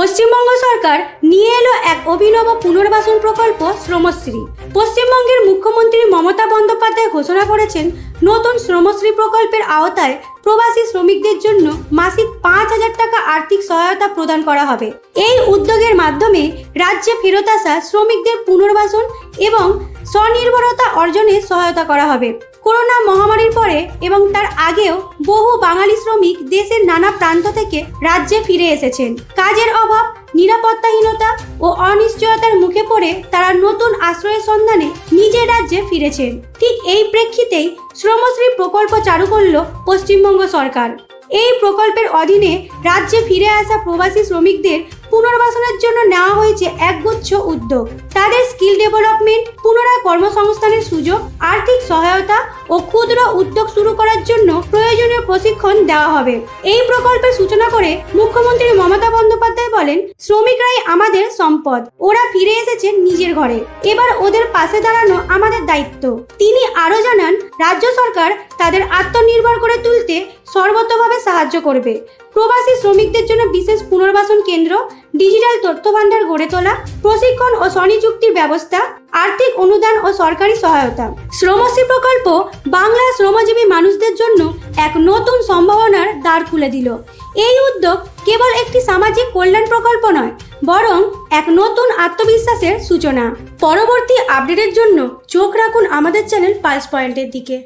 পশ্চিমবঙ্গ সরকার নিয়ে এলো এক অভিনব পুনর্বাসন প্রকল্প শ্রমশ্রী। পশ্চিমবঙ্গের মুখ্যমন্ত্রী মমতা বন্দ্যোপাধ্যায় ঘোষণা করেছেন, নতুন শ্রমশ্রী প্রকল্পের আওতায় প্রবাসী শ্রমিকদের জন্য মাসিক পাঁচ হাজার টাকা আর্থিক সহায়তা প্রদান করা হবে। এই উদ্যোগের মাধ্যমে রাজ্যে ফেরত আসা শ্রমিকদের পুনর্বাসন এবং স্বনির্ভরতা অর্জনে সহায়তা করা হবে। করোনা মহামারীর পরে এবং তার আগেও বহু বাঙালি শ্রমিক দেশের নানা প্রান্ত থেকে রাজ্যে ফিরে এসেছেন। কাজের অভাব, নিরাপত্তাহীনতা ও অনিশ্চয়তার মুখে পড়ে তারা নতুন আশ্রয়ের সন্ধানে নিজের রাজ্যে ফিরেছেন। ঠিক এই প্রেক্ষিতেই শ্রমশ্রী প্রকল্প চালু করল পশ্চিমবঙ্গ সরকার। এই প্রকল্পের অধীনে রাজ্যে ফিরে আসা প্রবাসী শ্রমিকদের পুনর্বাসনের জন্য নেওয়া হয়েছে একগুচ্ছ উদ্যোগ। তাদের স্কিল ডেভেলপমেন্ট, পুনরায় কর্মসংস্থানের সুযোগ, আর্থিক সহায়তা ও ক্ষুদ্র উদ্যোগ শুরু করার জন্য প্রয়োজনীয় প্রশিক্ষণ দেওয়া হবে। এই প্রকল্পের সূচনা করে মুখ্যমন্ত্রী মমতা বলেন, শ্রমিকরাই আমাদের সম্পদ। ওরা ফিরে এসেছেন নিজের ঘরে। এবার ওদের পাশে দাঁড়ানো আমাদের দায়িত্ব। তিনি আরও জানান, রাজ্য সরকার তাদের আত্মনির্ভর করে তুলতে সর্বতভাবে সাহায্য করবে। প্রবাসী শ্রমিকদের জন্য বিশেষ পুনর্বাসন কেন্দ্র, ডিজিটাল তথ্য ভান্ডার গড়ে তোলা, প্রশিক্ষণ ও স্বনিযুক্তির ব্যবস্থা, আর্থিক অনুদান ও সরকারি সহায়তা। শ্রমশ্রী প্রকল্প বাংলার শ্রমজীবী এক নতুন সম্ভাবনার দ্বার খুলে দিল। এই উদ্যোগ কেবল একটি সামাজিক কল্যাণ প্রকল্প নয়, বরং এক নতুন আত্মবিশ্বাসের সূচনা। পরবর্তী আপডেটের জন্য চোখ রাখুন আমাদের চ্যানেল পালস পয়েন্টের দিকে।